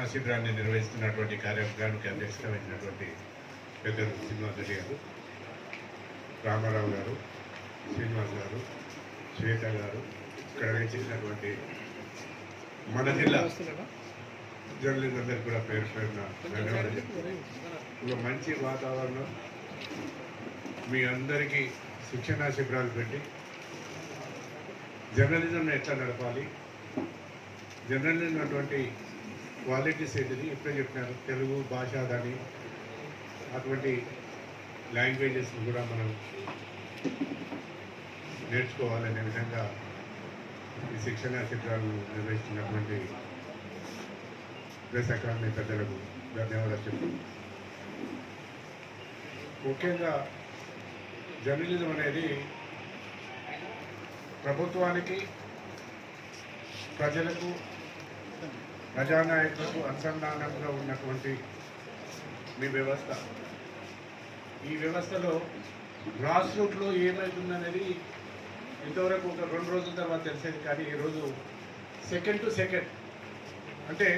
శిక్షణా శిబిరాన్ని నిర్వహిస్తున్నటువంటి కార్యక్రమానికి అధ్యక్షత వహించినటువంటి పెద్దలు శ్రీనివాసుడి గారు రామారావు గారు శ్రీనివాస్ గారు శ్వేత గారు ఇక్కడ వేయించినటువంటి మన జిల్లా జర్నలిస్ట్ అందరికీ కూడా పేరు పేరున ధన్యవాదాలు. ఒక మంచి వాతావరణం. మీ అందరికీ శిక్షణా శిబిరాలు పెట్టి జర్నలిజంను ఎట్లా నడపాలి? జర్నలిజం అటువంటి క్వాలిటీస్ ఏంటిది? ఇప్పుడే చెప్పినారు. తెలుగు భాష దాని అటువంటి లాంగ్వేజెస్ కూడా మనం నేర్చుకోవాలనే విధంగా ఈ శిక్షణ శిబిరాలను నిర్వహిస్తున్నటువంటి ప్రెస్ అకాడమీ పెద్దలకు ధన్యవాదాలు చెప్తూ ముఖ్యంగా జర్నలిజం అనేది ప్రభుత్వానికి ప్రజలకు ప్రజానాయకులకు అనుసంధానంగా ఉన్నటువంటి మీ వ్యవస్థ. ఈ వ్యవస్థలో గ్రాస్ రూట్లో ఏమవుతుందనేది ఇంతవరకు ఒక రెండు రోజుల తర్వాత తెలిసేది కానీ ఈరోజు సెకండ్ టు సెకండ్ అంటే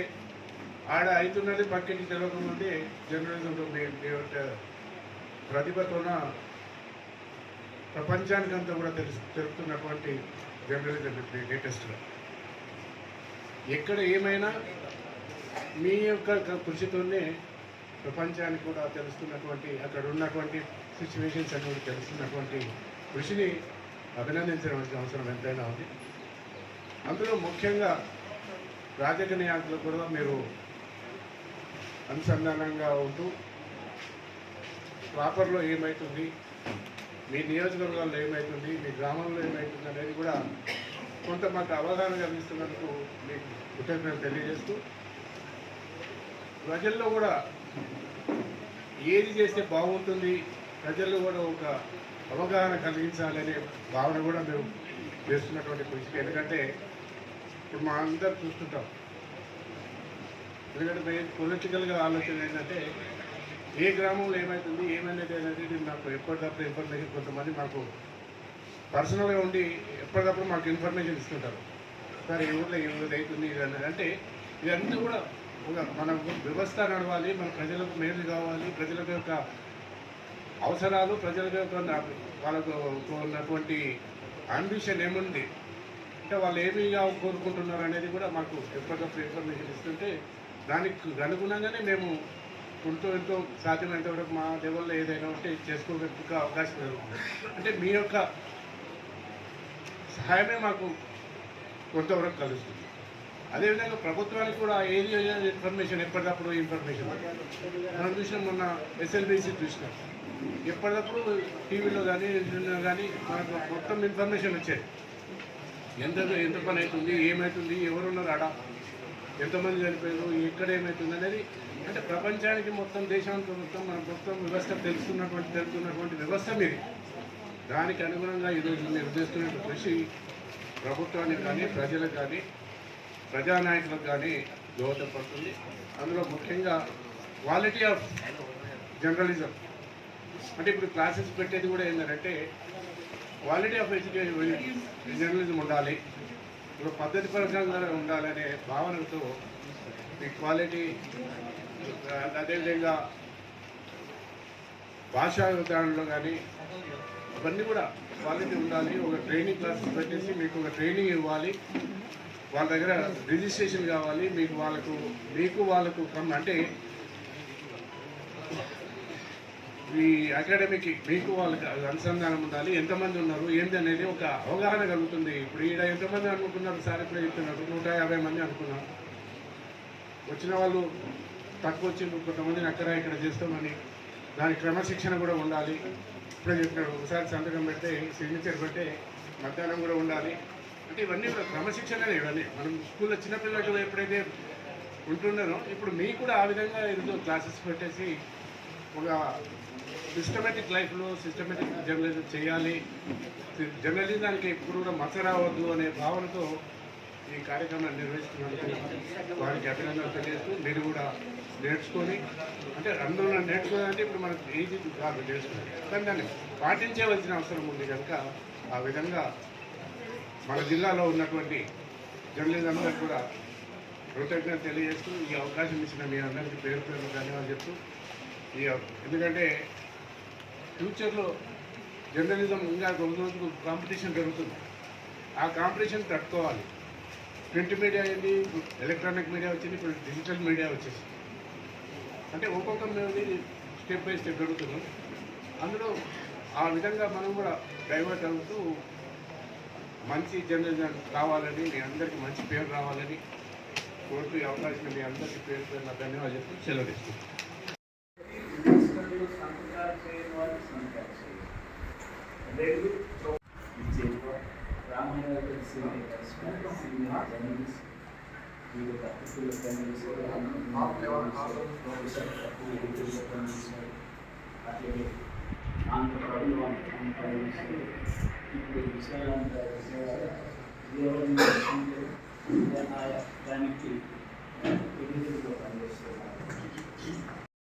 ఆడ అవుతున్నది పక్కకి తెలియకముందే జర్నలిజంలో మీ ప్రతిభతోన ప్రపంచానికంతా కూడా తెలుసు తెలుపుతున్నటువంటి జర్నలిజం లేటెస్ట్గా ఎక్కడ ఏమైనా మీ యొక్క కృషితోనే ప్రపంచానికి కూడా తెలుస్తున్నటువంటి అక్కడ ఉన్నటువంటి సిచ్యువేషన్స్ అన్ని తెలుస్తున్నటువంటి కృషిని అభినందించవలసిన అవసరం ఎంతైనా ఉంది. అందులో ముఖ్యంగా రాజకీయ కూడా మీరు అనుసంధానంగా ఉంటూ ప్రాపర్లో ఏమవుతుంది మీ నియోజకవర్గాల్లో ఏమవుతుంది మీ గ్రామంలో ఏమవుతుంది అనేది కూడా కొంత మాకు అవగాహన కలిగిస్తున్నందుకు మీకు కృతజ్ఞతలు తెలియజేస్తూ ప్రజల్లో కూడా ఏది చేస్తే బాగుంటుంది ప్రజల్లో కూడా ఒక అవగాహన కలిగించాలనే భావన కూడా మేము చేస్తున్నటువంటి కృషికి ఎందుకంటే ఇప్పుడు మా అందరు చూస్తుంటాం. ఎందుకంటే మేము పొలిటికల్గా ఆలోచన ఏంటంటే ఏ గ్రామంలో ఏమవుతుంది ఏమైనది అనేది నాకు ఎప్పటికప్పుడు ఇన్ఫర్మేషన్ కొంతమంది మాకు పర్సనల్గా ఉండి ఎప్పటికప్పుడు మాకు ఇన్ఫర్మేషన్ ఇస్తుంటారు. సార్ ఈ ఊళ్ళో ఈ ఊళ్ళో అవుతుంది ఇది అంటే ఇవన్నీ కూడా ఒక మన వ్యవస్థ నడవాలి మన ప్రజలకు మేలు కావాలి ప్రజల యొక్క అవసరాలు ప్రజల యొక్క వాళ్ళకు ఉన్నటువంటి అంబిషన్ ఏముంది? అంటే వాళ్ళు ఏమి కోరుకుంటున్నారు అనేది కూడా మాకు ఎప్పటికప్పుడు ఇన్ఫర్మేషన్ ఇస్తుంటే దానికి అనుగుణంగానే మేము కొంత ఎంతో సాధ్యమైనంత వరకు మా లెవెల్లో ఏదైనా ఉంటే చేసుకోవడానికి అవకాశం అంటే మీ యొక్క సహాయమే మాకు కొంతవరకు కలుస్తుంది. అదేవిధంగా ప్రభుత్వానికి కూడా ఏది ఇన్ఫర్మేషన్ ఎప్పటికప్పుడు ఇన్ఫర్మేషన్. మనం చూసినాం మొన్న ఎస్ఎల్బిసి చూసినాం. ఎప్పటికప్పుడు టీవీలో కానీ కానీ మనకు మొత్తం ఇన్ఫర్మేషన్ వచ్చేది. ఎంత ఎంత పని అవుతుంది ఏమవుతుంది ఎవరున్నారు ఆడ ఎంతమంది చనిపోయారు ఎక్కడ ఏమవుతుంది అనేది అంటే ప్రపంచానికి మొత్తం దేశానికి మొత్తం మన మొత్తం వ్యవస్థ తెలుసుకున్నటువంటి తెలుస్తున్నటువంటి వ్యవస్థ మీది. దానికి అనుగుణంగా ఈరోజు మీరు చేస్తున్న కృషి ప్రభుత్వానికి కానీ ప్రజలకు కానీ ప్రజానాయకులకు కానీ దోహదపడుతుంది అందులో ముఖ్యంగా క్వాలిటీ ఆఫ్ జర్నలిజం అంటే ఇప్పుడు క్లాసెస్ పెట్టేది కూడా ఏంటంటే క్వాలిటీ ఆఫ్ ఎడ్యుకేషన్ జర్నలిజం ఉండాలి. ఇప్పుడు పద్ధతి పరంగా ఉండాలనే భావనతో ఈ క్వాలిటీ అదేవిధంగా భాషా విధానంలో కానీ అవన్నీ కూడా క్వాలిటీ ఉండాలి. ఒక ట్రైనింగ్ క్లాసెస్ పెట్టేసి మీకు ఒక ట్రైనింగ్ ఇవ్వాలి. వాళ్ళ దగ్గర రిజిస్ట్రేషన్ కావాలి. మీకు వాళ్ళకు మీకు వాళ్ళకు కమ్ అంటే ఈ అకాడమీకి మీకు వాళ్ళకి అనుసంధానం ఉండాలి. ఎంతమంది ఉన్నారు? ఏంది అనేది ఒక అవగాహన కలుగుతుంది. ఇప్పుడు ఈడ ఎంతమంది అనుకుంటున్నారు? సార్ ఇప్పుడు చెప్తున్నారు. నూట యాభై మంది అనుకున్నారు. వచ్చిన వాళ్ళు తక్కువ వచ్చి కొంతమందిని అక్కడ ఇక్కడ చేస్తామని దాని క్రమశిక్షణ కూడా ఉండాలి. ఇప్పుడే చెప్పినాడు ఒకసారి సంతకం పెడితే సిగ్నేచర్ పెడితే మధ్యాహ్నం కూడా ఉండాలి. అంటే ఇవన్నీ కూడా క్రమశిక్షణనే ఇవన్నీ. మనం స్కూల్లో చిన్నపిల్లలు ఎప్పుడైతే ఉంటున్నారో ఇప్పుడు మీకు కూడా ఆ విధంగా ఏదో క్లాసెస్ పెట్టేసి ఒక సిస్టమేటిక్ లైఫ్లో సిస్టమేటిక్ జర్నలిజం చేయాలి. జర్నలిజానికి ఎప్పుడు కూడా మచ్చ రావద్దు అనే భావనతో ఈ కార్యక్రమాన్ని నిర్వహిస్తున్నందుకు వారికి అభినందనలు తెలియజేస్తూ మీరు కూడా నేర్చుకొని అంటే అందులో నేర్చుకోవాలంటే ఇప్పుడు మనకు ఈజీ కాదు నేర్చుకోవాలి. కానీ దాన్ని పాటించవలసిన అవసరం ఉంది కనుక ఆ విధంగా మన జిల్లాలో ఉన్నటువంటి జర్నలిజం అందరూ కూడా కృతజ్ఞత తెలియజేస్తూ ఈ అవకాశం ఇచ్చిన మీ అందరికీ పేరు పేరు ధన్యవాదాలు చెప్తూ ఈ ఎందుకంటే ఫ్యూచర్లో జర్నలిజం ఇంకా రోజు రోజుకు కాంపిటీషన్ పెరుగుతుంది. ఆ కాంపిటీషన్ తట్టుకోవాలి. ప్రింట్ మీడియా అయింది ఎలక్ట్రానిక్ మీడియా వచ్చింది ఇప్పుడు డిజిటల్ మీడియా వచ్చేసి అంటే ఒక్కొక్క మేము స్టెప్ బై స్టెప్ పెరుగుతున్నాం అందులో ఆ విధంగా మనం కూడా డైవర్ట్ అవుతూ మంచి జర్నలిజం కావాలని మీ అందరికీ మంచి పేరు రావాలని కోరుతూ ఈ అవకాశం మీ అందరికీ పేరు పేరు నా ధన్యవాదాలు చెప్తూ సెలవు లేదు జర్నలిస్ట్ అట్లాగే ఆంధ్రప్రదేశ్ ఆంధ్రప్రదేశ్ ఇప్పుడు విషయాలంతా దానికి ఎదురు